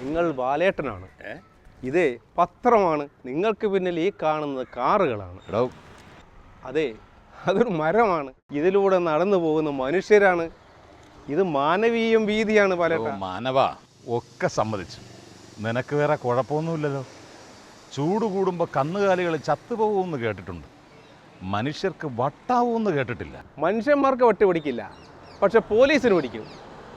നിങ്ങൾ ബാലേട്ടനാണ്. ഇത് പത്രമാണ് നിങ്ങൾക്ക് പിന്നിൽ ഈ കാണുന്നത് കാറുകളാണ്. അതെ അതൊരു മരമാണ്. ഇതിലൂടെ നടന്നു പോകുന്ന മനുഷ്യരാണ്. ഇത് മാനവീയം വീതിയാണ് പല മാനവ. ഒക്കെ സമ്മതിച്ചു. നിനക്ക് വേറെ കുഴപ്പമൊന്നുമില്ലല്ലോ. ചൂട് കൂടുമ്പോൾ കന്നുകാലികൾ ചത്തുപോകുമെന്ന് കേട്ടിട്ടുണ്ട്. മനുഷ്യർക്ക് വട്ടാവൂന്ന് കേട്ടിട്ടില്ല. മനുഷ്യന്മാർക്ക് വട്ടി പിടിക്കില്ല പക്ഷെ പോലീസിന് പിടിക്കും.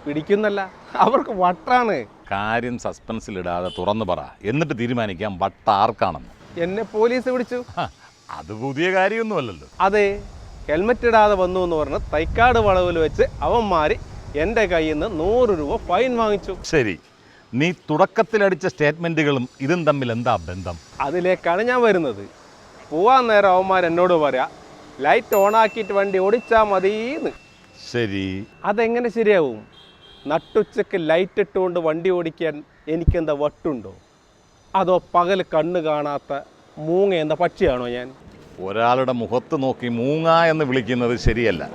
പിടിക്കുന്നല്ല അവർക്ക് വട്ടാണ്. കാര്യം സസ്പെൻസിൽ സസ്പെൻസിലിടാതെ തുറന്നു പറ. എന്നിട്ട് തീരുമാനിക്കാം വട്ട ആർക്കാണെന്ന്. എന്നെ പോലീസ് പിടിച്ചു. അത് പുതിയ കാര്യമൊന്നുമല്ലല്ലോ. അതെ ഹെൽമെറ്റ് ഇടാതെ വന്നു എന്ന് പറഞ്ഞ് തൈക്കാട് വളവിൽ വെച്ച് അവന്മാർ എന്റെ കയ്യിൽ നിന്ന് നൂറ് രൂപ ഫൈൻ വാങ്ങിച്ചു. ശരി നീ തുടക്കത്തിലടിച്ച സ്റ്റേറ്റ്മെന്റുകളും ഇതും തമ്മിൽ എന്താ ബന്ധം? അതിലേക്കാണ് ഞാൻ വരുന്നത്. പോവാൻ നേരം അവന്മാർ എന്നോട് പറയാ ലൈറ്റ് ഓൺ ആക്കിയിട്ട് വണ്ടി ഓടിച്ചാൽ മതിന്ന്. ശരി. അതെങ്ങനെ ശരിയാവും? നട്ടുച്ചക്ക് ലൈറ്റ് ഇട്ടുകൊണ്ട് വണ്ടി ഓടിക്കാൻ എനിക്കെന്താ വട്ടുണ്ടോ? അതോ പകൽ കണ്ണ് കാണാത്ത മൂങ്ങ എന്ന പക്ഷിയാണോ ഞാൻ? ഒരാളുടെ മുഖത്ത് നോക്കി മൂങ്ങ എന്ന് വിളിക്കുന്നത് ശരിയല്ല.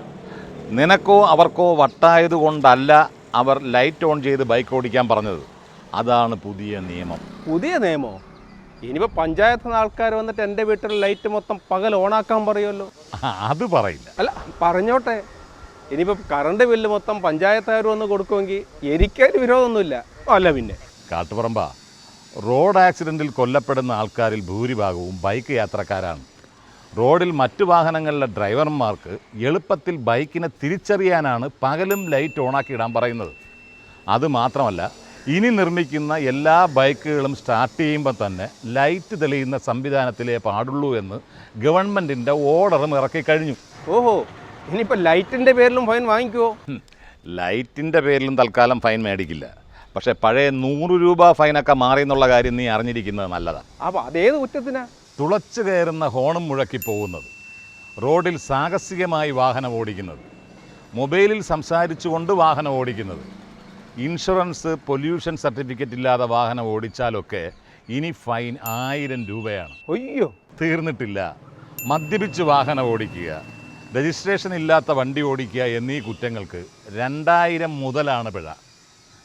നിനക്കോ അവർക്കോ വട്ടായതുകൊണ്ടല്ല അവർ ലൈറ്റ് ഓൺ ചെയ്ത് ബൈക്ക് ഓടിക്കാൻ പറഞ്ഞത്. അതാണ് പുതിയ നിയമം. പുതിയ നിയമോ? ഇനിയിപ്പോൾ പഞ്ചായത്ത് ആൾക്കാർ വന്നിട്ട് എന്റെ വീട്ടിൽ ലൈറ്റ് മൊത്തം പകൽ ഓണാക്കാൻ പറയുമല്ലോ. അത് പറയില്ല. അല്ല പറഞ്ഞോട്ടെ. ഇനിയിപ്പോൾ കറണ്ട് ബില്ല് മൊത്തം പഞ്ചായത്തുകാർ വന്ന് കൊടുക്കുമെങ്കിൽ എനിക്കതിന് വിരോധമൊന്നുമില്ല. അല്ല പിന്നെ. കാട്ടുപറമ്പ റോഡ് ആക്സിഡന്റിൽ കൊല്ലപ്പെടുന്ന ആൾക്കാരിൽ ഭൂരിഭാഗവും ബൈക്ക് യാത്രക്കാരാണ്. റോഡിൽ മറ്റു വാഹനങ്ങളിലെ ഡ്രൈവർമാർക്ക് എളുപ്പത്തിൽ ബൈക്കിനെ തിരിച്ചറിയാനാണ് പകലും ലൈറ്റ് ഓണാക്കി ഇടാൻ പറയുന്നത്. അതുമാത്രമല്ല ഇനി നിർമ്മിക്കുന്ന എല്ലാ ബൈക്കുകളും സ്റ്റാർട്ട് ചെയ്യുമ്പോൾ തന്നെ ലൈറ്റ് തെളിയുന്ന സംവിധാനത്തിലേ പാടുള്ളൂ എന്ന് ഗവൺമെന്റിന്റെ ഓർഡറും ഇറക്കി കഴിഞ്ഞു. ഓഹോ ഇനിയിപ്പോൾ ലൈറ്റിന്റെ പേരിലും ഫൈൻ വാങ്ങിക്കുമോ ലൈറ്റിന്റെ ലൈറ്റിന്റെ പേരിലും തൽക്കാലം ഫൈൻ മേടിക്കില്ല. പക്ഷേ പഴയ നൂറ് രൂപ ഫൈനൊക്കെ മാറി എന്നുള്ള കാര്യം നീ അറിഞ്ഞിരിക്കുന്നത് നല്ലതാണ് അപ്പോൾ അതേത് കുറ്റത്തിനാ? തുളച്ചു കയറുന്ന ഹോണും മുഴക്കി പോകുന്നത്. റോഡിൽ സാഹസികമായി വാഹനം ഓടിക്കുന്നത്. മൊബൈലിൽ സംസാരിച്ചുകൊണ്ട് വാഹനം ഓടിക്കുന്നത്. ഇൻഷുറൻസ് പൊല്യൂഷൻ സർട്ടിഫിക്കറ്റ് ഇല്ലാതെ വാഹനം ഓടിച്ചാലൊക്കെ ഇനി ഫൈൻ ആയിരം രൂപയാണ്. അയ്യോ. തീർന്നിട്ടില്ല. മദ്യപിച്ച് വാഹനം ഓടിക്കുക രജിസ്ട്രേഷൻ ഇല്ലാത്ത വണ്ടി ഓടിക്കുക എന്നീ കുറ്റങ്ങൾക്ക് രണ്ടായിരം മുതലാണ് പിഴ.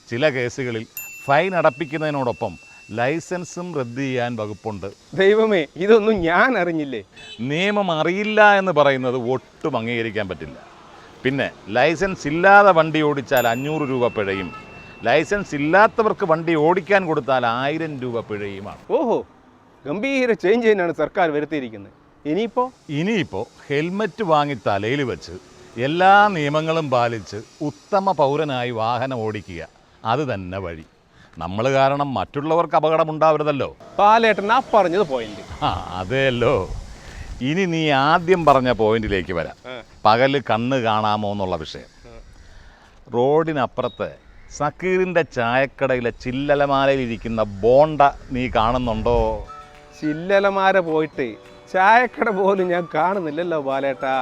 ചില കേസുകളിൽ ഫൈൻ അടപ്പിക്കുന്നതിനോടൊപ്പം ലൈസൻസും റദ്ദ് ചെയ്യാൻ വകുപ്പുണ്ട്. ദൈവമേ ഇതൊന്നും ഞാൻ അറിഞ്ഞില്ലേ? നിയമം അറിയില്ല എന്ന് പറയുന്നത് ഒട്ടും അംഗീകരിക്കാൻ പറ്റില്ല. പിന്നെ ലൈസൻസ് ഇല്ലാതെ വണ്ടി ഓടിച്ചാൽ അഞ്ഞൂറ് രൂപ പിഴയും. ലൈസൻസ് ഇല്ലാത്തവർക്ക് വണ്ടി ഓടിക്കാൻ കൊടുത്താൽ ആയിരം രൂപ പിഴയുമാണ്. ഓഹോ ഗംഭീര ചേഞ്ച് തന്നെയാണ് സർക്കാർ വരുത്തിയിരിക്കുന്നത്. ഇനിയിപ്പോൾ ഇനിയിപ്പോൾ ഹെൽമറ്റ് വാങ്ങി തലയിൽ വെച്ച് എല്ലാ നിയമങ്ങളും പാലിച്ച് ഉത്തമ പൗരനായി വാഹനം ഓടിക്കുക. അത് തന്നെ വഴി. നമ്മൾ കാരണം മറ്റുള്ളവർക്ക് അപകടമുണ്ടാവരുതല്ലോ പാലേട്ടൻ ആ പറഞ്ഞത് പോയിന്റ് ആ അതെയല്ലോ. ഇനി നീ ആദ്യം പറഞ്ഞ പോയിന്റിലേക്ക് വരാം. പകൽ കണ്ണ് കാണാമോ എന്നുള്ള വിഷയം. റോഡിനപ്പുറത്ത് സക്കീറിന്റെ ചായക്കടയിലെ ചില്ലലമാലയിലിരിക്കുന്ന ബോണ്ട നീ കാണുന്നുണ്ടോ? ചില്ലലമാര പോയിട്ട് ചായക്കട പോലും ഞാൻ കാണുന്നില്ലല്ലോ ബാലേട്ടാ.